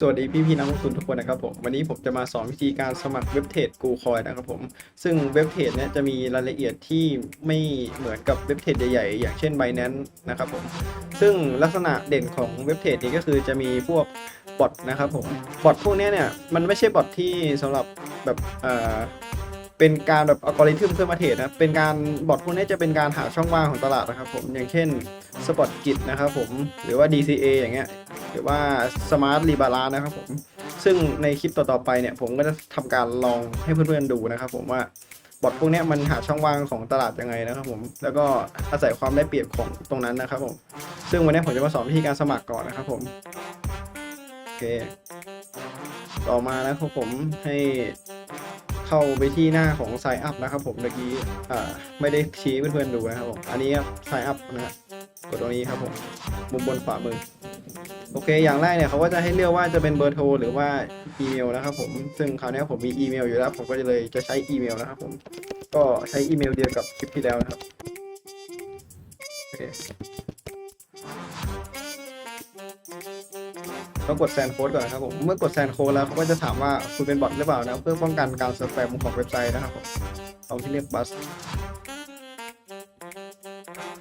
สวัสดีพี่พี่นักลงทุนทุกคนนะครับผมวันนี้ผมจะมาสอนวิธีการสมัครเว็บเทรดกูคอยนะครับผมซึ่งเว็บเทรดเนี่ยจะมีรายละเอียดที่ไม่เหมือนกับเว็บเทรดใหญ่ๆ อย่างเช่นไบแนนนะครับผมซึ่งลักษณะเด่นของเว็บเทรดนี้ก็คือจะมีพวกบอทนะครับผมบอทพวกเนี้ยเนี่ยมันไม่ใช่บอทที่สำหรับแบบเอ่อ เป็นการแบบอัลกอริทึมเพื่อมาเทรดนะเป็นการบอทพวกนี้จะเป็นการหาช่องว่างของตลาดนะครับผมอย่างเช่นสปอตกิจนะครับผมหรือว่า DCA อย่างเงี้ยหรือว่า Smart r e b a l a n c e นะครับผมซึ่งในคลิปต่อๆไปเนี่ยผมก็จะทำการลองให้เพื่อนๆดูนะครับผมว่าบอทพวกนี้มันหาช่องว่างของตลาดยังไงนะครับผมแล้วก็อาศัยความได้เปรียบของตรงนั้นนะครับผมซึ่งวันนี้ผมจะมาสอนวิธีการสมัครก่อนนะครับผมโอเค ต่อมานะครับผมให้ เข้าไปที่หน้าของ Sign Up นะครับผมเมื่อกี้อ่าไม่ได้ชี้เพื่อนๆดูนะครับผมอันนี้ Sign Up นะฮะกดตรงนี้ครับผมมุมบนขวามือโอเค อย่างแรกเนี่ยเขาก็จะให้เลือกว่าจะเป็นเบอร์โทรหรือว่าอีเมลนะครับผม ซึ่งคราวนี้ผมมีอีเมลอยู่แล้ว ผมก็เลยจะใช้อีเมลนะครับผม ก็ใช้อีเมลเดียวกับคลิปที่แล้วนะครับ โอเค ก็กดแซนโค้ดก่อนนะครับผม เมื่อกดแซนโค้ดแล้วเขาก็จะถามว่าคุณเป็นบอทหรือเปล่านะ เพื่อป้องกันการสแปมของเว็บไซต์นะครับผมตรงที่เรียกบัส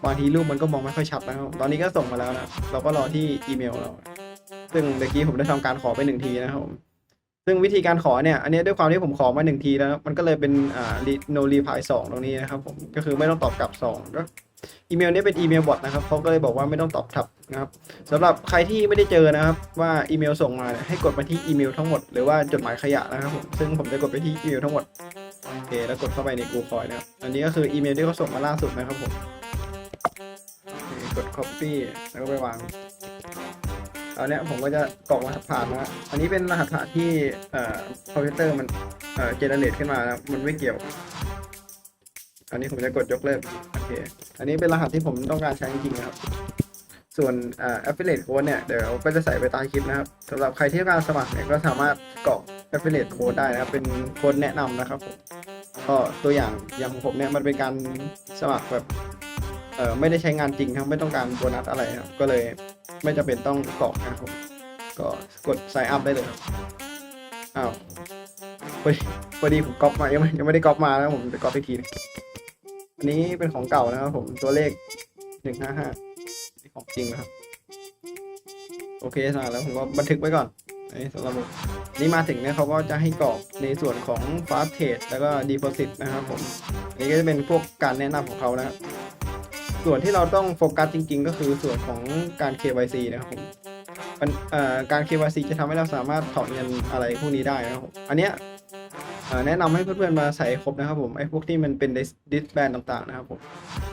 บางทีรูปมันก็มองไม่ค่อยชัดนะครับ ตอนนี้ก็ส่งมาแล้วนะ เราก็รอที่อีเมลเรา ซึ่งเมื่อกี้ผมได้ทำการขอไปหนึ่งทีนะครับผมซึ่งวิธีการขอเนี่ย อันนี้ด้วยความที่ผมขอมาหนึ่งทีแล้ว มันก็เลยเป็นอ่า no reply สองตรงนี้นะครับผม ก็คือไม่ต้องตอบกลับสองก็ อีเมลนี้เป็นอีเมลบอทนะครับเขาก็เลยบอกว่าไม่ต้องตอบกลับนะครับสำหรับใครที่ไม่ได้เจอนะครับ ว่าอีเมลส่งมาให้กดมาที่อีเมลทั้งหมดหรือว่าจดหมายขยะนะครับผมซึ่งผมจะกดไปที่อีเมลทั้งหมดโอเคแล้วกดเข้าไปใน Google Call นะครับอันนี้ก็คืออีเมลที่เขาส่งมาล่าสุดนะครับผมกด copy แล้วก็ไปวางตอนเนี้ยผมก็จะกรอกรหัสผ่านนะอันนี้เป็นรหัสผ่านที่คอมพิวเตอร์มันเอ่อเจเนเรตขึ้นมานะมันไม่เกี่ยว อันนี้ผมจะกดยกเลิกโอเคอันนี้เป็นรหัสที่ผมต้องการใช้จริงๆนะครับ ส่วนอ่า affiliate code เนี่ยเดี๋ยวก็จะใส่ไปใต้คลิปนะครับสำหรับใครที่ต้องการสมัครเนี่ยก็สามารถกรอก affiliate code ได้นะครับ เป็นโค้ดแนะนำนะครับผมก็ตัวอย่างอย่างของผมเนี่ยมันเป็นการสมัครแบบเออไม่ได้ใช้งานจริงครับไม่ต้องการโบนัสอะไรครับ ก็เลยไม่จำเป็นต้องกรอกนะครับผมก็กด sign up ได้เลยครับอ้าวพอดีพอดีผมก๊อปมายังไม่ยังไม่ได้ก๊อปมานะผมจะก๊อปอีกทีนึง อันนี้เป็นของเก่านะครับผมตัวเลขหนึ่งห้าห้านี่ของจริงนะครับ โอเคสำหรับแล้วผมก็บันทึกไว้ก่อนอันนี้สำหรับนี่มาถึงเนี่ยเขาก็จะให้กรอกในส่วนของ fast trade แล้วก็ deposit นะครับผมอันนี้ก็จะเป็นพวกการแนะนำของเขานะครับส่วนที่เราต้องโฟกัสจริง ๆ ก็คือส่วนของการ KYC นะครับผมมันเอ่อการ KYC จะทำให้เราสามารถถอนเงินอะไรพวกนี้ได้นะครับอันเนี้ย แนะนำให้เพื่อนๆมาใส่ครบนะครับผมไอ้พวกที่มันเป็นดิสแบนต่างๆนะครับผม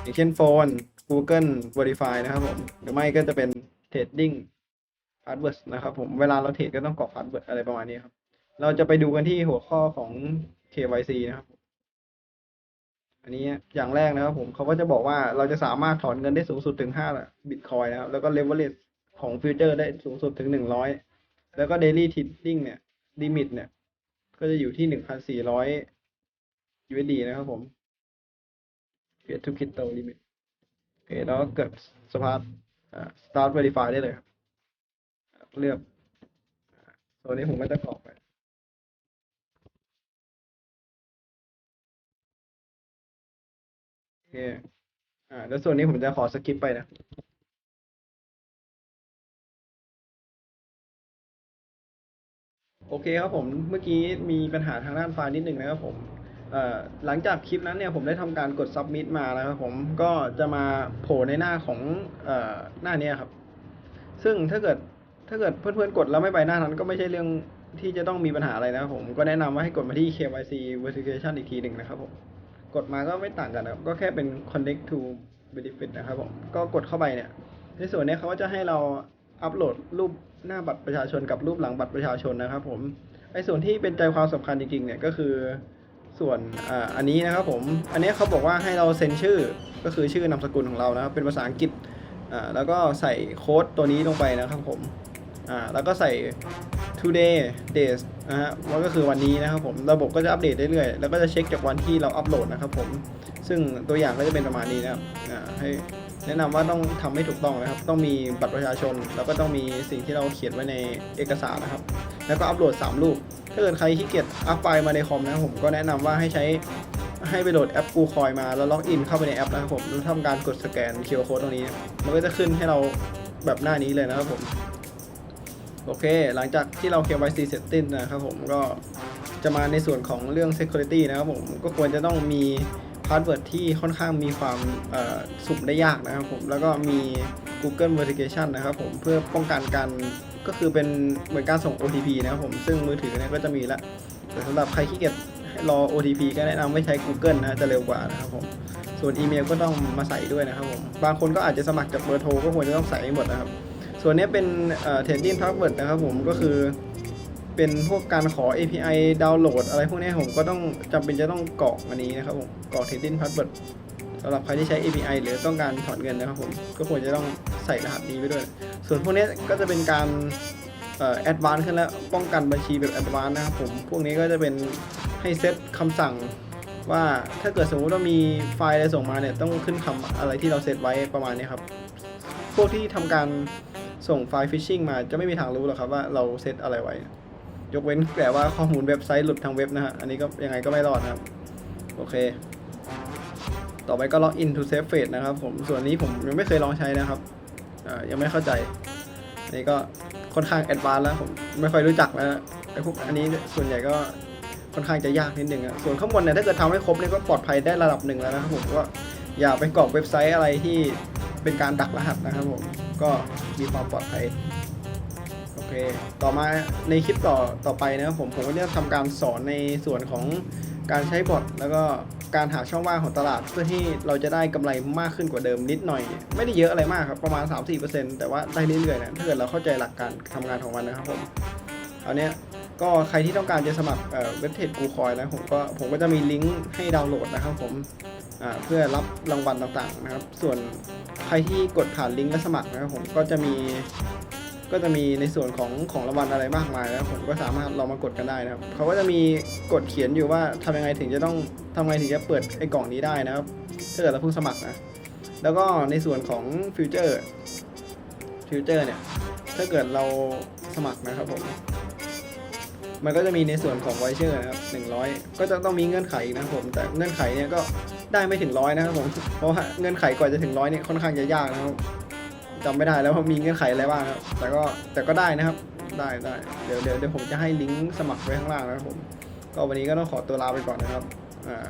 อย่างเช่นโฟน Google Verify นะครับผมหรือไม่ก็จะเป็น Trading Password นะครับผมเวลาเราเทรดก็ต้องกรอก Password อะไรประมาณนี้ครับ เราจะไปดูกันที่หัวข้อของ KYC นะครับอันนี้อย่างแรกนะครับผมเขาก็จะบอกว่าเราจะสามารถถอนเงินได้สูงสุดถึง5บิตคอยนะครับแล้วก็เลเวลเลของฟิวเจอร์ได้สูงสุดถึง100แล้วก็ daily trading เนี่ยลิมิตเนี่ย ก็จะอยู่ที่1,400 USD นะครับผม Peer to crypto limit โอเคแล้วเกิดสภาพอ่า start verify ได้เลยครับ เลือกตัวนี้ผมก็จะกรอกไปโอเคอ่าแล้วส่วนนี้ผมจะขอสกิปไปนะ โอเคครับผมเมื่อกี้มีปัญหาทางด้านไฟล์นิดหนึ่งนะครับผมหลังจากคลิปนั้นเนี่ยผมได้ทำการกด submit มาแล้วครับผมก็จะมาโผล่ในหน้าของอหน้านี้ครับ ซึ่งถ้าเกิดถ้าเกิดเพื่อนๆกดแล้วไม่ไปหน้านั้นก็ไม่ใช่เรื่องที่จะต้องมีปัญหาอะไรนะครับผมก็แนะนำว่าให้กดมาที่ KYC verification อีกทีหนึ่งนะครับผมกดมาก็ไม่ต่างกันครับก็แค่เป็น connect to benefit นะครับผมก็กดเข้าไปเนี่ย ในส่วนนี้เขาก็จะให้เรา อัปโหลดรูปหน้าบัตรประชาชนกับรูปหลังบัตรประชาชนนะครับ ผมไอ้ส่วนที่เป็นใจความสำคัญจริงๆเนี่ยก็คือส่วนอ่าอันนี้นะครับผมอันนี้เขาบอกว่าให้เราเซ็นชื่อก็คือชื่อนามสกุลของเรานะครับเป็นภาษาอังกฤษอ่าแล้วก็ใส่โค้ดตัวนี้ลงไปนะครับผมอ่าแล้วก็ใส่ today days นะฮะว่าก็คือวันนี้นะครับผม ระบบก็จะอัปเดตเรื่อยๆ แล้วก็จะเช็คจากวันที่เราอัปโหลดนะครับผม ซึ่งตัวอย่างก็จะเป็นประมาณนี้นะครับให้แนะนำว่าต้องทำให้ถูกต้องนะครับ ต้องมีบัตรประชาชน แล้วก็ต้องมีสิ่งที่เราเขียนไว้ในเอกสารนะครับ แล้วก็อัปโหลด 3 รูป ถ้าเกิดใครขี้เกียจอัพไฟล์มาในคอมนะผมก็แนะนำว่าให้ใช้ให้ไปโหลดแอป Google Coin มาแล้วล็อกอินเข้าไปในแอปนะครับผมแล้วทำการกดสแกน QR Code ตรงนี้ มันก็จะขึ้นให้เราแบบหน้านี้เลยนะครับผม โอเค หลังจากที่เรา KYC เสร็จสิ้นนะครับผมก็จะมาในส่วนของเรื่อง Security นะครับผมก็ควรจะต้องมีพาสเวิร์ดที่ค่อนข้างมีความสุ่มได้ยากนะครับผมแล้วก็มี Google Verification นะครับผมเพื่อป้องกันการก็คือเป็นเหมือนการส่ง OTP นะครับผมซึ่งมือถือเนี่ยก็จะมีละแต่สำหรับใครขี้เกียจรอ OTP ก็แนะนำให้ใช้ Google นะจะเร็วกว่านะครับผมส่วนอีเมลก็ต้องมาใส่ด้วยนะครับผมบางคนก็อาจจะสมัครจากเบอร์โทรก็ควรจะต้องใส่ให้หมดนะครับ ส่วนนี้เป็นเอ่อ Tending Password นะครับผมก็คือเป็นพวกการขอ API ดาวน์โหลด อะไรพวกนี้ผมก็ต้องจำเป็นจะต้องกรอกอันนี้นะครับผมกรอก Tending Password สำหรับใครที่ใช้ API หรือต้องการถอนเงินนะครับผมก็ควรจะต้องใส่รหัสนี้ไปด้วย ส่วนพวกนี้ก็จะเป็นการเอ่อ advance ขึ้นแล้วป้องกันบัญชีแบบ advance นะครับผมพวกนี้ก็จะเป็นให้เซตคำสั่งว่าถ้าเกิดสมมติว่ามีไฟล์อะไรส่งมาเนี่ยต้องขึ้นคำอะไรที่เราเซตไว้ประมาณนี้ครับ พวกที่ทำการ ส่งไฟล์ฟิชชิงมาจะไม่มีทางรู้หรอกครับว่าเราเซตอะไรไว้ ยกเว้นแต่ว่าข้อมูลเว็บไซต์หลุดทางเว็บนะฮะ อันนี้ก็ยังไงก็ไม่รอดนะครับ โอเค ต่อไปก็ log in to save face นะครับผม ส่วนนี้ผมยังไม่เคยลองใช้นะครับยังไม่เข้าใจ อันนี้ก็ค่อนข้างแอดวานแล้วผมไม่ค่อยรู้จักแล้วนะไอ้พวกอันนี้ส่วนใหญ่ก็ค่อนข้างจะยากนิดนึงอะส่วนข้างบนเนี่ยถ้าเกิดทำให้ครบเนี่ยก็ปลอดภัยได้ระดับหนึ่งแล้วนะครับผมว่าอย่าไปกรอกเว็บไซต์อะไรที่ เป็นการดักรหัสนะครับผมก็มีความปลอดภัยโอเค ต่อมาในคลิปต่อต่อไปนะครับผมผมก็จะทำการสอนในส่วนของการใช้บอทแล้วก็การหาช่องว่างของตลาด เพื่อที่เราจะได้กำไรมากขึ้นกว่าเดิมนิดหน่อย ไม่ได้เยอะอะไรมากครับประมาณ 3-4%แต่ว่าได้เรื่อยๆนะถ้าเกิดเราเข้าใจหลักการทำงานของมันนะครับผมเอาเนี้ย ก็ใครที่ต้องการจะสมัครเว็บเทรดกูคอยนะผมก็ผมก็จะมีลิงก์ให้ดาวน์โหลดนะครับผมเพื่อรับรางวัลต่างๆนะครับ ส่วนใครที่กดผ่านลิงก์และสมัครนะครับผมก็จะมีก็จะมีในส่วนของของรางวัลอะไรมากมายนะผมก็สามารถลองมากดกันได้นะครับเขาก็จะมีกฎเขียนอยู่ว่าทำยังไงถึงจะต้องทำไงถึงจะเปิดไอ้กล่องนี้ได้นะครับถ้าเกิดเราเพิ่งสมัครนะแล้วก็ในส่วนของฟิวเจอร์ฟิวเจอร์เนี่ยถ้าเกิดเราสมัครนะครับผม มันก็จะมีในส่วนของไวเชอร์นะครับ100 ก็จะต้องมีเงื่อนไขนะครับผม แต่เงื่อนไขเนี่ยก็ได้ไม่ถึงร้อยนะครับผม เพราะว่าเงื่อนไขกว่าจะถึงร้อยเนี่ยค่อนข้างจะยากนะครับจำไม่ได้แล้วว่ามีเงื่อนไขอะไรบ้างครับ แต่ก็แต่ก็ได้นะครับ ได้ได้เดี๋ยวเดี๋ยวเดี๋ยวผมจะให้ลิงก์สมัครไว้ข้างล่างนะครับผม ก็วันนี้ก็ต้องขอตัวลาไปก่อนนะครับ อ่า